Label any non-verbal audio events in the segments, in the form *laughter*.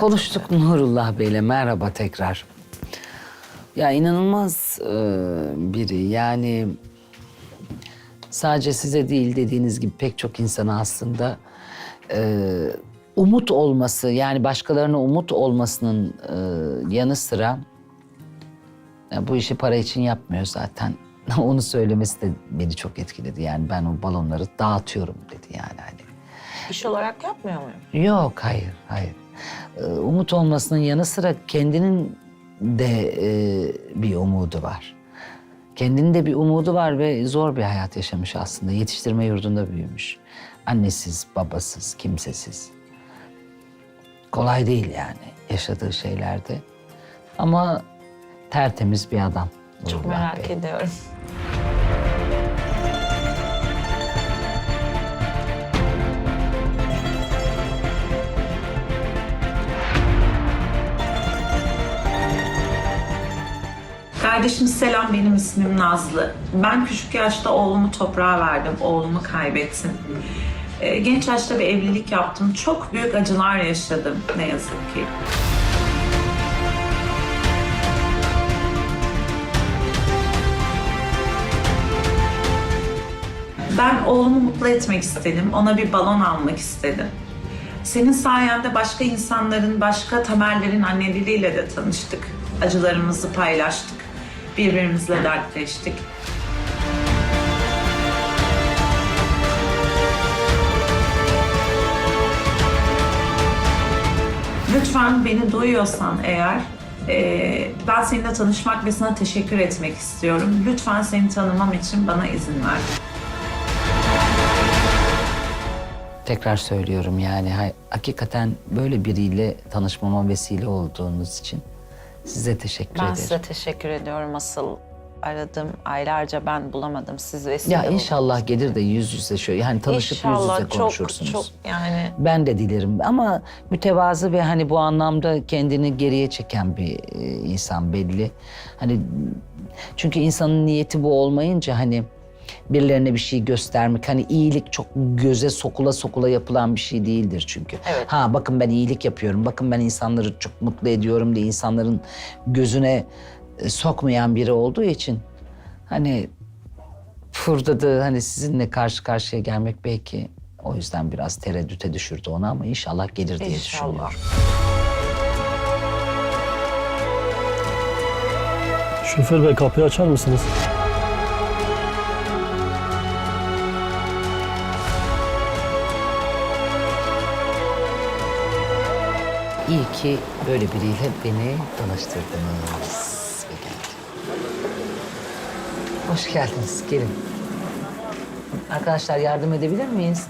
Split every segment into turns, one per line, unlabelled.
Konuştuk Nurullah Bey'le. Merhaba tekrar. Ya inanılmaz e, biri. Yani sadece size değil dediğiniz gibi pek çok insana aslında e, umut olması yani başkalarına umut olmasının e, yanı sıra ya bu işi para için yapmıyor zaten. *laughs* Onu söylemesi de beni çok etkiledi. Yani ben o balonları dağıtıyorum dedi yani hani.
İş olarak yapmıyor muyum?
Yok hayır hayır. Ee, Umut olmasının yanı sıra kendinin de e, bir umudu var. Kendinin de bir umudu var ve zor bir hayat yaşamış aslında. Yetiştirme yurdunda büyümüş. Annesiz, babasız, kimsesiz. Kolay değil yani yaşadığı şeylerde. Ama tertemiz bir adam.
Çok merak
Bey.
ediyorum.
Kardeşim selam benim ismim Nazlı. Ben küçük yaşta oğlumu toprağa verdim. Oğlumu kaybettim. Ee, genç yaşta bir evlilik yaptım. Çok büyük acılar yaşadım ne yazık ki. Ben oğlumu mutlu etmek istedim. Ona bir balon almak istedim. Senin sayende başka insanların, başka temellerin anneleriyle de tanıştık. Acılarımızı paylaştık. Birbirimizle dertleştik. Lütfen beni duyuyorsan eğer, eee, ben seninle tanışmak ve sana teşekkür etmek istiyorum. Lütfen seni tanımam için bana izin ver.
Tekrar söylüyorum yani hay- hakikaten böyle biriyle tanışmama vesile olduğunuz için size teşekkür
Ben
ederim.
size teşekkür ediyorum. Asıl aradım. Aylarca ben bulamadım. Siz vesile
Ya
oldunuz.
inşallah gelir de yüz yüze şöyle yani tanışıp yüz
İnşallah
yüze
çok
konuşursunuz.
çok yani
Ben de dilerim ama mütevazı ve hani bu anlamda kendini geriye çeken bir e, insan belli. Hani çünkü insanın niyeti bu olmayınca hani birilerine bir şey göstermek hani iyilik çok göze sokula sokula yapılan bir şey değildir çünkü.
Evet.
Ha bakın ben iyilik yapıyorum. Bakın ben insanları çok mutlu ediyorum diye insanların gözüne e, sokmayan biri olduğu için hani burada da hani sizinle karşı karşıya gelmek belki o yüzden biraz tereddüte düşürdü onu ama inşallah gelir diye
İnşallah.
düşünüyorum.
Şoför bey kapıyı açar mısınız?
İyi ki böyle biriyle beni tanıştırdınız ve geldi. Hoş geldiniz. Gelin. Arkadaşlar yardım edebilir miyiz?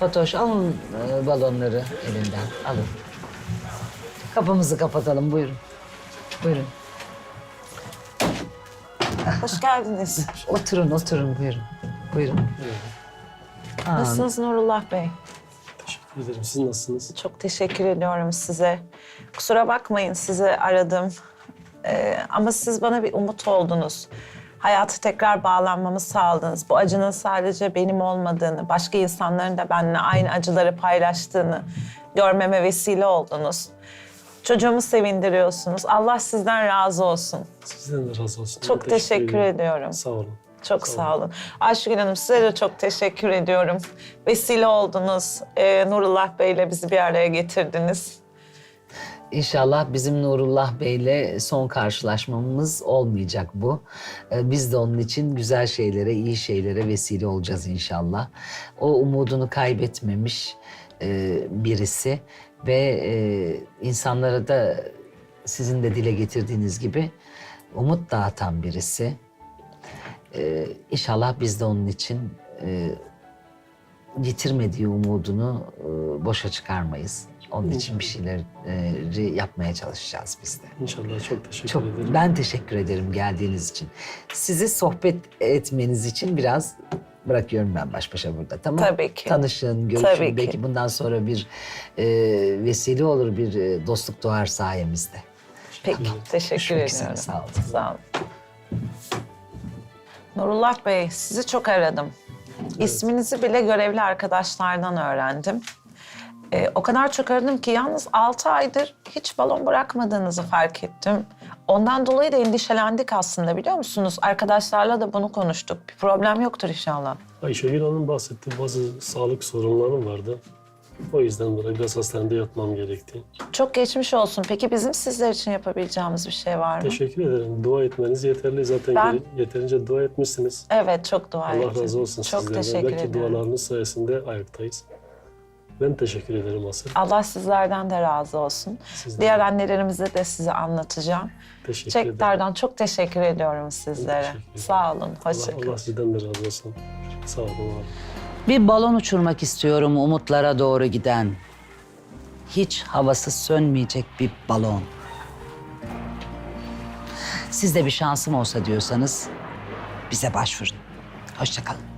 Fatoş alın e, balonları elinden. Alın. Kapımızı kapatalım. Buyurun. Buyurun.
hoş geldiniz.
Oturun, oturun. Buyurun. Buyurun. Aa,
Nasılsınız Nurullah Bey?
Teşekkür ederim. Siz nasılsınız?
Çok teşekkür ediyorum size. Kusura bakmayın sizi aradım. Ee, ama siz bana bir umut oldunuz. Hayatı tekrar bağlanmamı sağladınız. Bu acının sadece benim olmadığını, başka insanların da benimle aynı acıları paylaştığını görmeme vesile oldunuz. Çocuğumu sevindiriyorsunuz. Allah sizden razı olsun.
Sizden de razı olsun.
Çok teşekkür ediyorum.
Sağ olun.
Çok
Sağ
olun. Ayşegül Hanım size de çok teşekkür ediyorum. Vesile oldunuz. Ee, Nurullah Bey'le bizi bir araya getirdiniz.
İnşallah bizim Nurullah Bey'le son karşılaşmamız olmayacak bu. Ee, Biz de onun için güzel şeylere, iyi şeylere vesile olacağız inşallah. O umudunu kaybetmemiş e, birisi ve e, insanlara da sizin de dile getirdiğiniz gibi umut dağıtan birisi. Ee, İnşallah biz de onun için e, yitirmediği umudunu e, boşa çıkarmayız. Onun için bir şeyleri yapmaya çalışacağız biz de.
İnşallah çok teşekkür
Çok
ederim.
ben teşekkür ederim geldiğiniz için. Sizi sohbet etmeniz için biraz bırakıyorum ben baş başa burada. Tamam?
Tabii ki.
Tanışın, görüşün.
Tabii ki.
Belki bundan sonra bir e, vesile olur, bir e, dostluk doğar sayemizde.
Peki, teşekkür
Görüşmek üzere,
ediyorum.
sağ olun.
Sağ olun. Nurullah Bey, sizi çok aradım. İsminizi bile görevli arkadaşlardan öğrendim. Ee, o kadar çok aradım ki yalnız 6 aydır hiç balon bırakmadığınızı fark ettim. Ondan dolayı da endişelendik aslında biliyor musunuz? Arkadaşlarla da bunu konuştuk. Bir problem yoktur inşallah.
Ayşegül Hanım bahsetti. Bazı sağlık sorunlarım vardı. O yüzden dolayı biraz hastanede yatmam gerekti.
Çok geçmiş olsun. Peki bizim sizler için yapabileceğimiz bir şey var mı?
Teşekkür ederim. Dua etmeniz yeterli. Zaten
Ben-
yeri- yeterince dua etmişsiniz.
Evet çok dua
Allah
ettim.
razı olsun
Çok
sizlerden.
teşekkür
Belki
ederim.
dualarınız sayesinde ayaktayız. Ben teşekkür ederim asıl.
Allah sizlerden de razı olsun.
Sizden
Diğer annelerimize de size anlatacağım.
Teşekkür ederim.
Tekrardan çok teşekkür ediyorum sizlere.
teşekkür ederim.
Sağ olun.
Allah,
Hoşçakalın.
Allah sizden de razı olsun. Sağ olun. abi.
Bir balon uçurmak istiyorum umutlara doğru giden. Hiç havası sönmeyecek bir balon. Siz de bir şansım olsa diyorsanız bize başvurun. Hoşçakalın.